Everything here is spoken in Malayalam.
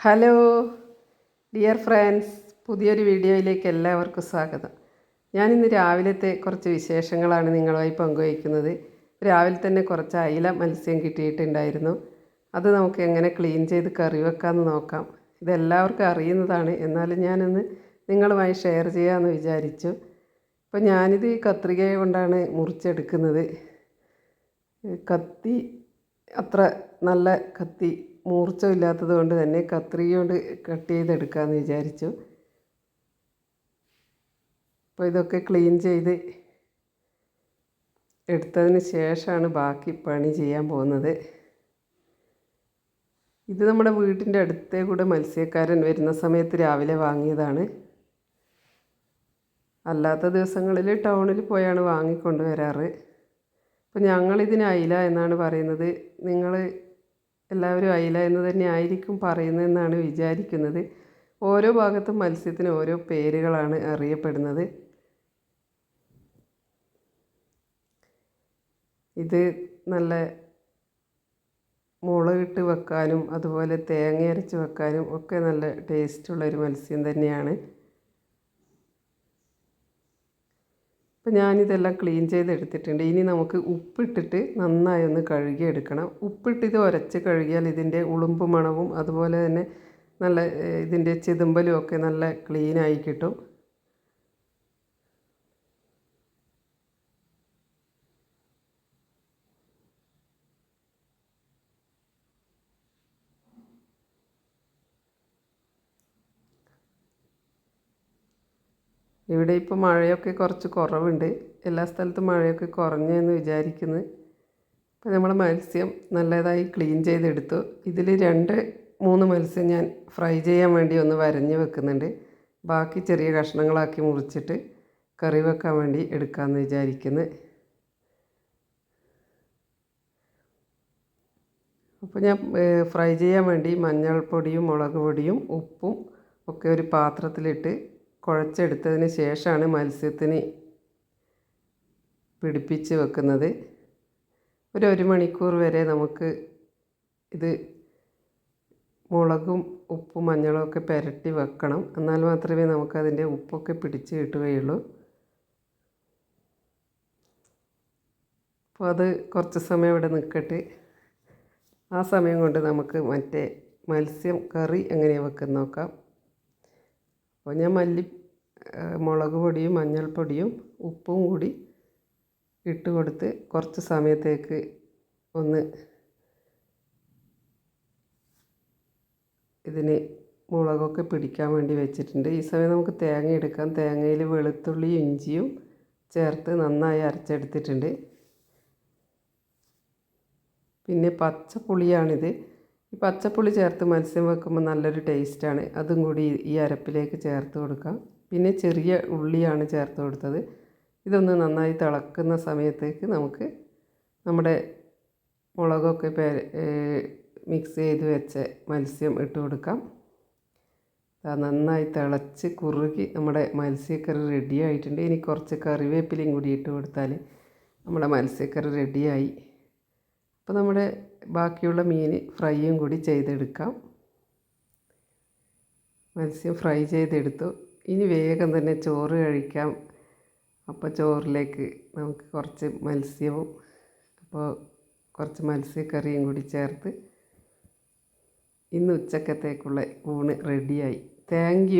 ഹലോ ഡിയർ ഫ്രണ്ട്സ് പുതിയൊരു വീഡിയോയിലേക്ക് എല്ലാവർക്കും സ്വാഗതം. ഞാനിന്ന് രാവിലത്തെ കുറച്ച് വിശേഷങ്ങളാണ് നിങ്ങളുമായി പങ്കുവയ്ക്കുന്നത്. രാവിലെ തന്നെ കുറച്ച് അയില മത്സ്യം കിട്ടിയിട്ടുണ്ടായിരുന്നു. അത് നമുക്ക് എങ്ങനെ ക്ലീൻ ചെയ്ത് കറി വെക്കാമെന്ന് നോക്കാം. ഇതെല്ലാവർക്കും അറിയുന്നതാണ്. എന്നാലും ഞാനൊന്ന് നിങ്ങളുമായി ഷെയർ ചെയ്യാമെന്ന് വിചാരിച്ചു. അപ്പോൾ ഞാനിത് കത്രിക കൊണ്ടാണ് മുറിച്ചെടുക്കുന്നത്. കത്തി അത്ര നല്ല കത്തി മൂർച്ചമില്ലാത്തത് കൊണ്ട് തന്നെ കത്രിക കൊണ്ട് കട്ട് ചെയ്തെടുക്കാമെന്ന് വിചാരിച്ചു. അപ്പോൾ ഇതൊക്കെ ക്ലീൻ ചെയ്ത് എടുത്തതിന് ശേഷമാണ് ബാക്കി പണി ചെയ്യാൻ പോകുന്നത്. ഇത് നമ്മുടെ വീട്ടിന്റെ അടുത്തേ കൂടെ മത്സ്യക്കാരൻ വരുന്ന സമയത്ത് രാവിലെ വാങ്ങിയതാണ്. അല്ലാത്ത ദിവസങ്ങളിൽ ടൗണിൽ പോയാണ് വാങ്ങിക്കൊണ്ട് വരാറ് അപ്പോൾ ഞങ്ങളിതിന് അയില എന്നാണ് പറയുന്നത്. നിങ്ങൾ എല്ലാവരും അയില എന്ന് തന്നെ ആയിരിക്കും പറയുന്നതെന്നാണ് വിചാരിക്കുന്നത്. ഓരോ ഭാഗത്തും മത്സ്യത്തിന് ഓരോ പേരുകളാണ് അറിയപ്പെടുന്നത്. ഇത് നല്ല മുളകിട്ട് വെക്കാനും അതുപോലെ തേങ്ങ അരച്ച് വെക്കാനും ഒക്കെ നല്ല ടേസ്റ്റുള്ളൊരു മത്സ്യം തന്നെയാണ്. അപ്പോൾ ഞാനിതെല്ലാം ക്ലീൻ ചെയ്തെടുത്തിട്ടുണ്ട്. ഇനി നമുക്ക് ഉപ്പിട്ടിട്ട് നന്നായി ഒന്ന് കഴുകിയെടുക്കണം. ഉപ്പിട്ട് ഇത് ഉരച്ച് കഴുകിയാൽ ഇതിന്റെ ഉളുമ്പ് മണവും അതുപോലെ തന്നെ നല്ല ഇതിന്റെ ചെതുമ്പലും ഒക്കെ നല്ല ക്ലീനായി കിട്ടും. ഇവിടെ ഇപ്പോൾ മഴയൊക്കെ കുറച്ച് കുറവുണ്ട്. എല്ലാ സ്ഥലത്തും മഴയൊക്കെ കുറഞ്ഞെന്ന് വിചാരിക്കുന്നു. അപ്പോൾ നമ്മൾ മത്സ്യം നല്ലതായി ക്ലീൻ ചെയ്തെടുത്തു. ഇതിൽ രണ്ട് മൂന്ന് മത്സ്യം ഞാൻ ഫ്രൈ ചെയ്യാൻ വേണ്ടി ഒന്ന് വരഞ്ഞ് വെക്കുന്നുണ്ട്. ബാക്കി ചെറിയ കഷ്ണങ്ങളാക്കി മുറിച്ചിട്ട് കറി വെക്കാൻ വേണ്ടി എടുക്കാമെന്ന് വിചാരിക്കുന്നു. അപ്പോൾ ഞാൻ ഫ്രൈ ചെയ്യാൻ വേണ്ടി മഞ്ഞൾപ്പൊടിയും മുളക് പൊടിയും ഉപ്പും ഒക്കെ ഒരു പാത്രത്തിലിട്ട് കുഴച്ചെടുത്തതിന് ശേഷമാണ് മത്സ്യത്തിന് പിടിപ്പിച്ച് വെക്കുന്നത്. ഒരു ഒരു മണിക്കൂർ വരെ നമുക്ക് ഇത് മുളകും ഉപ്പും മഞ്ഞളും ഒക്കെ പുരട്ടി വെക്കണം. എന്നാൽ മാത്രമേ നമുക്കതിന്റെ ഉപ്പൊക്കെ പിടിച്ച് കിട്ടുകയുള്ളൂ. അപ്പോൾ അത് കുറച്ച് സമയം ഇവിടെ നിൽക്കട്ടെ. ആ സമയം കൊണ്ട് നമുക്ക് മറ്റേ മത്സ്യം കറി എങ്ങനെയാണ് വെക്കുന്ന നോക്കാം. അപ്പോൾ ഞാൻ മല്ലി മുളക് പൊടിയും മഞ്ഞൾപ്പൊടിയും ഉപ്പും കൂടി ഇട്ട് കൊടുത്ത് കുറച്ച് സമയത്തേക്ക് ഒന്ന് ഇതിന് മുളകൊക്കെ പിടിക്കാൻ വേണ്ടി വെച്ചിട്ടുണ്ട്. ഈ സമയം നമുക്ക് തേങ്ങ എടുക്കാം. തേങ്ങയിൽ വെളുത്തുള്ളി ഇഞ്ചിയും ചേർത്ത് നന്നായി അരച്ചെടുത്തിട്ടുണ്ട്. പിന്നെ പച്ചപ്പുളിയാണിത്. ഈ പച്ചപ്പുളി ചേർത്ത് മത്സ്യം വെക്കുമ്പോൾ നല്ലൊരു ടേസ്റ്റാണ്. അതും കൂടി ഈ അരപ്പിലേക്ക് ചേർത്ത് കൊടുക്കാം. പിന്നെ ചെറിയ ഉള്ളിയാണ് ചേർത്ത് കൊടുത്തത്. ഇതൊന്ന് നന്നായി തിളക്കുന്ന സമയത്തേക്ക് നമുക്ക് നമ്മുടെ മുളകൊക്കെ മിക്സ് ചെയ്ത് വെച്ച മത്സ്യം ഇട്ട് കൊടുക്കാം. നന്നായി തിളച്ച് കുറുകി നമ്മുടെ മത്സ്യക്കറി റെഡി ആയിട്ടുണ്ട്. ഇനി കുറച്ച് കറിവേപ്പിലയും കൂടി ഇട്ട് കൊടുത്താൽ നമ്മുടെ മത്സ്യക്കറി റെഡിയായി അപ്പോൾ നമ്മുടെ ബാക്കിയുള്ള മീൻ ഫ്രൈയും കൂടി ചെയ്തെടുക്കാം. മത്സ്യം ഫ്രൈ ചെയ്തെടുത്തു. ഇനി വേഗം തന്നെ ചോറ് കഴിക്കാം. അപ്പോൾ ചോറിലേക്ക് നമുക്ക് കുറച്ച് മത്സ്യവും അപ്പോൾ കുറച്ച് മത്സ്യക്കറിയും കൂടി ചേർത്ത് ഇന്ന് ഉച്ചക്കത്തേക്കുള്ള ഊണ് റെഡിയായി. താങ്ക്